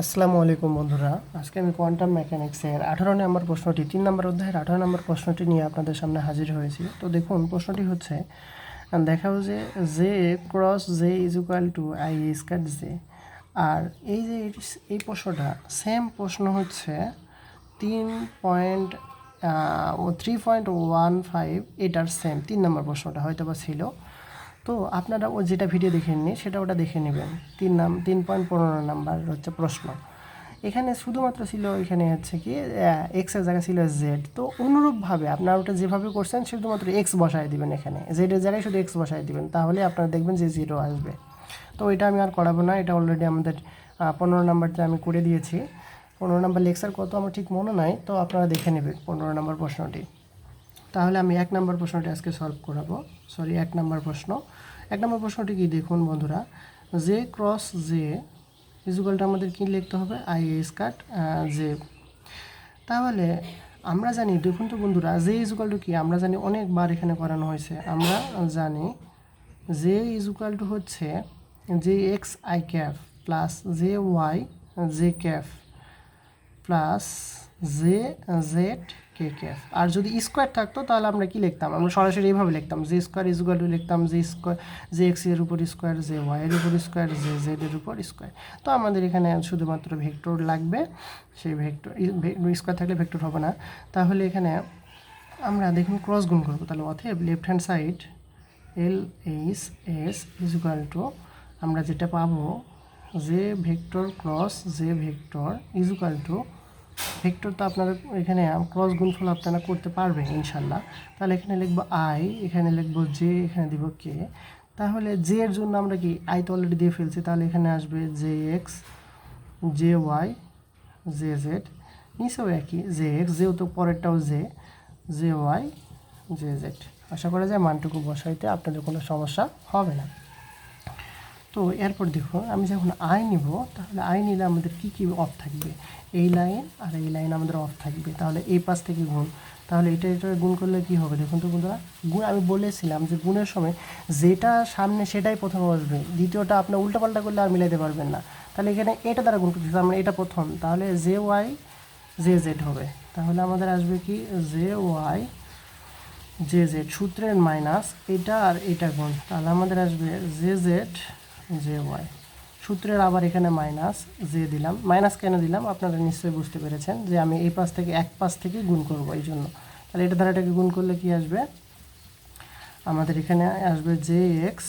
আসসালামু আলাইকুম বন্ধুরা। আজকে আমি কোয়ান্টাম মেকানিক্সের আঠারো নম্বর প্রশ্নটি, তিন নম্বর অধ্যায়ের আঠারো নম্বর প্রশ্নটি নিয়ে আপনাদের সামনে হাজির হয়েছি। তো দেখুন, প্রশ্নটি হচ্ছে, দেখাও যে J cross J is equal to I square J আর এই যে এই প্রশ্নটা সেম প্রশ্ন হচ্ছে তিন point three point one five এটার সেম তিন নম্বর প্রশ্নটা হয়তো বা ছিল। তো আপনারা ও যেটা ভিডিও দেখেননি সেটা ওটা দেখে নেবেন। তিন নাম, তিন পয়েন্ট পনেরো নাম্বার হচ্ছে প্রশ্ন। এখানে শুধুমাত্র ছিল এখানে হচ্ছে কি এক্সের জায়গায় ছিল জেড তো অনুরূপভাবে আপনারা ওটা যেভাবে করছেন, শুধুমাত্র এক্স বসায় দিবেন এখানে। জেডের জায়গায় শুধু এক্স বসায় দিবেন, তাহলে আপনারা দেখবেন যে জিরো আসবে। তো এটা আমি আর করাবো না, এটা অলরেডি আমাদের পনেরো নাম্বারটা আমি করে দিয়েছি। পনেরো নাম্বার লেকচার কত আমার ঠিক মনে নাই, তো আপনারা দেখে নেবেন পনেরো নাম্বার প্রশ্নটি। তাহলে আমি এক নম্বর প্রশ্নটি আজকে সলভ করাবো। সরি এক নম্বর প্রশ্ন। এক নম্বর প্রশ্নটি কি দেখুন বন্ধুরা? জে ক্রস জে ইজুকালটা আমাদের কি লিখতে হবে? আই এস কাট জে তাহলে আমরা জানি, দেখুন তো বন্ধুরা জে ইজুকাল টু কি? আমরা জানি অনেকবার এখানে করানো হয়েছে। আমরা জানি জে ইজুকাল টু হচ্ছে J X I cap plus J Y J cap plus J Z K cap আর যদি স্কোয়ার থাকতো, তাহলে আমরা কি লিখতাম? আমরা সরাসরি এইভাবে লিখতাম জে স্কোয়ার ইজ টু লিখতাম জে স্কোয়ার জে এক্সের উপর স্কোয়ার জে ওয়াই এর উপর স্কোয়ার জে জেড এর উপর স্কোয়ার তো আমাদের এখানে শুধুমাত্র ভেক্টর লাগবে, সেই ভেক্টর স্কোয়ার থাকলে ভেক্টর হবে না। তাহলে এখানে আমরা দেখুন ক্রস গুণ করব, তাহলে অথেব left hand side L H S is to আমরা যেটা পাবো J vector cross J vector is to vector তো আপনারা এখানে ক্রস গুণফল আপনারা করতে পারবেন ইনশাল্লাহ। তাহলে এখানে লিখব আই এখানে লিখব জে এখানে দিব কে তাহলে জে এর জন্য আমরা কি আই তো অলরেডি দিয়ে ফেলছি, তাহলে এখানে আসবে J X J Y J Z নিচেও একই জে এক্স যেহেতু পরেরটাও J J Y J Z আশা করা যায় মানটুকু বসাইতে আপনাদের কোনো সমস্যা হবে না। তো এরপর দেখো, আমি যখন আই নিব, তাহলে আই নিলে আমাদের কী কী অফ থাকবে? এই লাইন আর এই লাইন আমাদের অফ থাকবে। তাহলে এই পাশ থেকে গুণ। তাহলে এটা এটা গুণ করলে কি হবে? দেখুন তো বন্ধুরা, গুণ, আমি বলেছিলাম যে গুণের সময় যেটা সামনে সেটাই প্রথম আসবে। দ্বিতীয়টা আপনার উল্টাপাল্টা করলে আর মিলাইতে পারবেন না। তাহলে এখানে এটা দ্বারা গুণ করতে আমরা এটা প্রথম। তাহলে জে ওয়াই জে জেড হবে। তাহলে আমাদের আসবে কি? জে ওয়াই জে জেড সূত্রের মাইনাস এটা আর এটা গুণ। তাহলে আমাদের আসবে জে জেড জে ওয়াই। সূত্রের আবার এখানে মাইনাস জে দিলাম। মাইনাস কেন দিলাম? আপনারা নিশ্চয়ই বুঝতে পেরেছেন যে আমি এই পাশ থেকে এক পাশ থেকে গুণ করব এই জন্য। তাহলে এটা দ্বারা এটাকে গুণ করলে কি আসবে? আমাদের এখানে আসবে জে এক্স,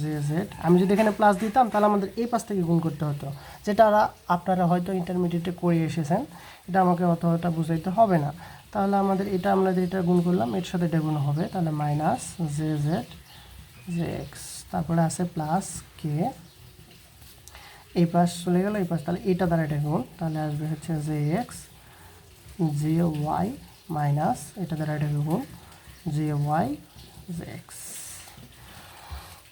জে জেড। আমি যদি এখানে প্লাস দিতাম, তাহলে আমাদের এই পাশ থেকে গুণ করতে হতো। যেটা আপনারা হয়তো ইন্টারমিডিয়েটে করে এসেছেন, এটা আমাকে অত অতটা বুঝাইতে হবে না। তাহলে আমাদের এটা আমরা যেটা গুণ করলাম, এর সাথে এটা গুণ হবে। তাহলে minus J Z, J X. তারপরে আছে প্লাস কে এই পাশ চলে গেল, এই পাশ তাহলে এটা দ্বারা এটা গুণ। তাহলে আসবে হচ্ছে J X J Y minus এটা দ্বারা এটা গুণ জে ওয়াই জে এক্স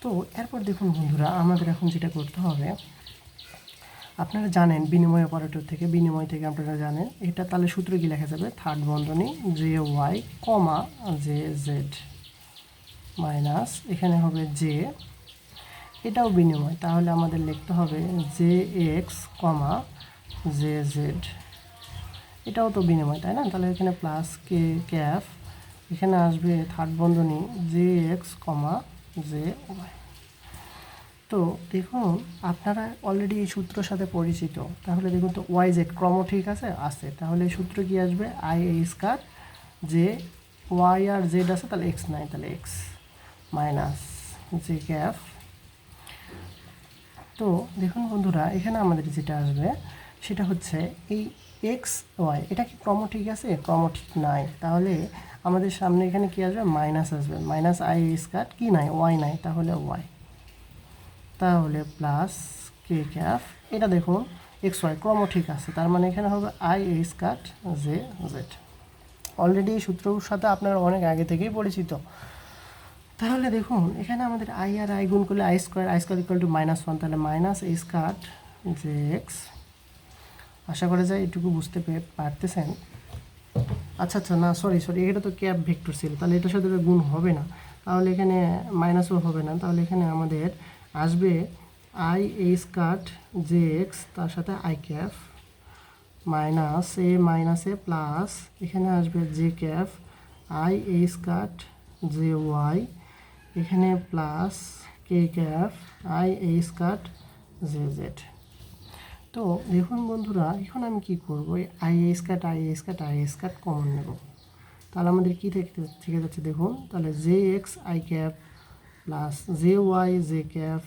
তো এরপর দেখুন বন্ধুরা, আমাদের এখন যেটা করতে হবে, আপনারা জানেন বিনিময় অপারেটর থেকে, বিনিময় থেকে আপনারা জানেন, এটা তাহলে সূত্র কি লেখা যাবে? থার্ড বন্ধনী J Y comma J Z minus, এখানে হবে জে এটাও বিনিময়। তাহলে আমাদের লিখতে হবে J X comma J Z এটাও তো বিনিময়, তাই না? তাহলে এখানে প্লাস কে ক্যাফ এখানে আসবে থার্ড বন্ধনী J X comma J Y তো দেখুন, আপনারা অলরেডি এই সূত্রের সাথে পরিচিত। তাহলে দেখুন তো ওয়াই জেড ক্রম ঠিক আছে আছে। তাহলে সূত্র কি আসবে? আই এ স্কার যে ওয়াই আর জেড আছে, তাহলে এক্স নাই, তাহলে এক্স মাইনাস জে ক্যাফ তো দেখুন বন্ধুরা, এখানে আমাদের যেটা আসবে, সেটা হচ্ছে এই এক্স ওয়াই, এটা কি ক্রম ঠিক আছে? ক্রম ঠিক নাই। তাহলে আমাদের সামনে এখানে কি আসবে? মাইনাস আসবে। মাইনাস আই স্কার কি নাই? ওয়াই নাই। তাহলে ওয়াই। তাহলে প্লাস কে ক্যাফ এটা দেখুন, এক্স ওয়াই ক্রম ঠিক আছে। তার মানে এখানে হবে I scar J Z. Already এই সূত্রর সাথে আপনারা অনেক আগে থেকেই পরিচিত। তাহলে দেখুন, এখানে আমাদের আই আর আই গুণ করলে I square I square equal to minus one তাহলে মাইনাস এই স্কার্ট যে এক্স আশা করা যায় এটুকু বুঝতে পারতেছেন? আচ্ছা আচ্ছা না সরি সরি এটা তো ক্যাব ভেক্টর ছিল, তাহলে এটার সাথে গুণ হবে না। তাহলে এখানে মাইনাসও হবে না, তাহলে এখানে আমাদের আসবে I H cut J X তার সাথে I cap minus A minus A plus এখানে আসবে J cap I H cut J Y এখানে plus K cap I H cut J Z তো দেখুন বন্ধুরা, এখন আমি কি করব? এই I S cut I S cut I S cut common নেব। তাহলে আমাদের কী থেকে থেকে যাচ্ছে দেখুন? তাহলে J X I cap plus J Y J cap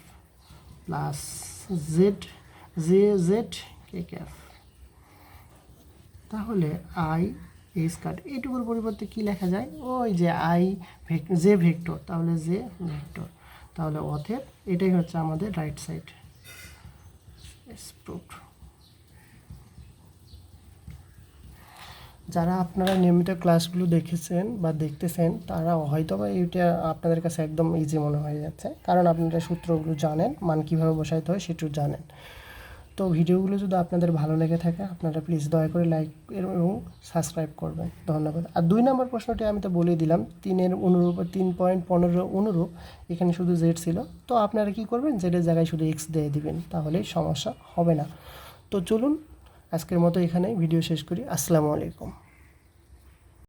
plus Z J Z K cap তাহলে আই এস কাট এইটুকুর পরিবর্তে কি লেখা যায়? ওই যে আই জে ভেক্টর তাহলে জে ভেক্টর তাহলে অথেব এটাই হচ্ছে আমাদের রাইট সাইড প্রুফড যারা আপনারা নিয়মিত ক্লাসগুলো দেখেছেন বা দেখতেছেন, তারা হয়তো বা এইটা আপনাদের কাছে একদম ইজি মনে হয়ে যাচ্ছে। কারণ আপনারা সূত্রগুলো জানেন, মান কীভাবে বসাইতে হয় সেটু জানেন। তো ভিডিওগুলো যদি আপনাদের ভালো লেগে থাকে, আপনারা প্লিজ দয়া করে লাইক এবং সাবস্ক্রাইব করবেন। ধন্যবাদ। আর দুই নম্বর প্রশ্নটি আমি তো বলেই দিলাম, তিনের অনুরূপ, তিন পয়েন্ট পনেরো অনুরূপ, এখানে শুধু জেড ছিল। তো আপনারা কি করবেন? জেডের জায়গায় শুধু এক্স দিয়ে দিবেন, তাহলে সমস্যা হবে না। তো চলুন, আজকের মতো এখানে ভিডিও শেষ করি। আসসালামু আলাইকুম।